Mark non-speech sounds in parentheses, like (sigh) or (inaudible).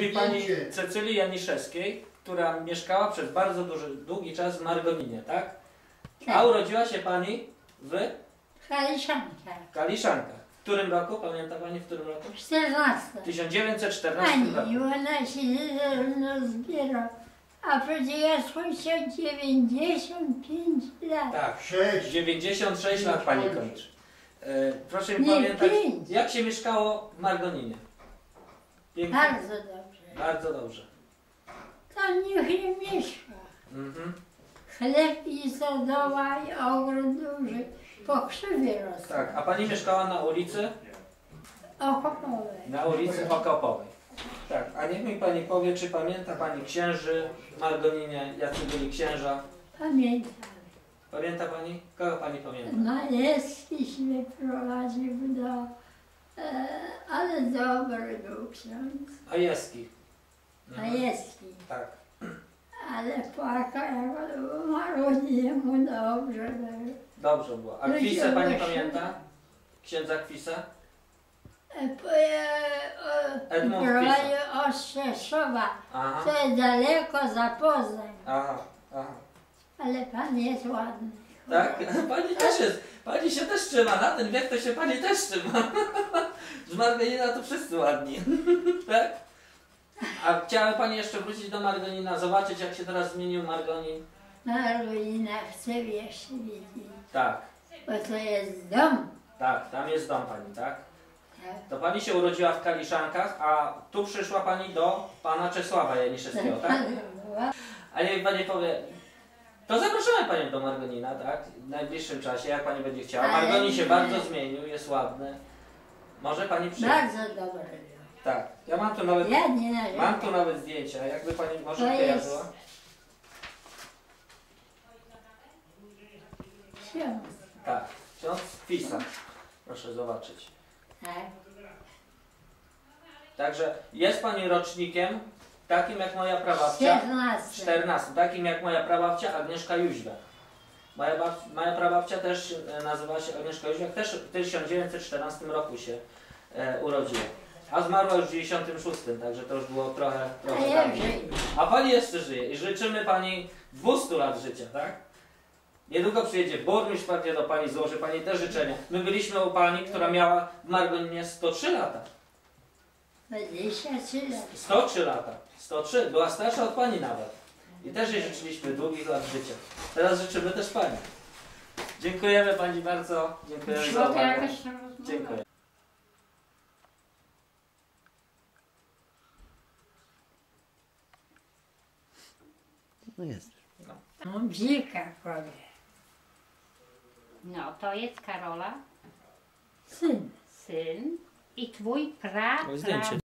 mi pani. Cecylii Janiszewskiej, która mieszkała przez bardzo duży, długi czas w Margoninie, tak? A Tak. urodziła się pani w Kaliszanka. Kaliszankach. W którym roku? Pamięta pani w którym roku? 14. W 1914 Pani, roku. i ona się zarówno zbiera. A przecież ja słyszę 95 lat. Tak. Sześć. 96 lat pani kończy. E, proszę mi Nie, pamiętać, pięć. jak się mieszkało w Margoninie? Pięknie. Bardzo dobrze. Bardzo dobrze. Tam niech nie mieszka. Mhm. Chleb i stodoła i ogród duży. Po krzywie rosną. Tak, a pani mieszkała na ulicy? Okopowe. Na ulicy Okopowej. Tak, a niech mi pani powie, czy pamięta pani księży w Margoninie, jacy byli księża? Pamiętam. Pamięta pani? Kogo pani pamięta? Majewski się prowadził do... E, ale dobry był ksiądz. A Jeski. Majewski. Tak. Ale płakał, jak umarł, nie mu dobrze. Dobrze było. A Kwisę pani pamięta? Księdza Kwisę? E, Edmund. Aha. To jest daleko za Poznań. Aha. Aha. Ale pan jest ładny. Tak? (laughs) Pani też jest. Pani się też trzyma. Na ten wiek to się pani też trzyma. (laughs) Z Margonina to wszyscy ładni. (laughs) tak? A chciałaby pani jeszcze wrócić do Margonina, zobaczyć jak się teraz zmienił Margonin? Marlina chce jeszcze widzieć, Tak, bo to jest dom. tak, tam jest dom pani, tak? Tak. To pani się urodziła w Kaliszankach, a tu przyszła pani do pana Czesława Janiszewskiego, tak? A niech pani powie, to zapraszamy panią do Margonina, tak? W najbliższym czasie, jak pani będzie chciała. Ale Margonin się nie. bardzo zmienił, jest ładny. Może pani przyjechać. Bardzo dobry. Tak, ja mam tu nawet, Ja nie narzekam. mam tu nawet zdjęcia, jakby pani może To jest- kojarzyła. Ksiądz. Tak, ksiądz Kwisa. Proszę zobaczyć. Tak. Także jest pani rocznikiem takim jak moja prababcia. 14. 14, takim jak moja prababcia Agnieszka Jóźwiak. Moja, bab, moja prababcia też e, nazywa się Agnieszka Jóźwiak, też w 1914 roku się e, urodziła. A zmarła już w 96, także to już było trochę, A trochę ja żyję. A pani jeszcze żyje i życzymy pani 200 lat życia, tak? Niedługo przyjedzie burmistrz, pewnie do pani złoży pani te życzenia. My byliśmy u pani, która miała w Margoninie 103 lata. 23 lat. 103 lata. 103. Była starsza od pani nawet. I też jej życzyliśmy długich lat życia. Teraz życzymy też pani. Dziękujemy pani bardzo. Dziękujemy za uwagę. No jest. No, bzika powie. No, to jest Karola, Syn. syn i twój pra, pra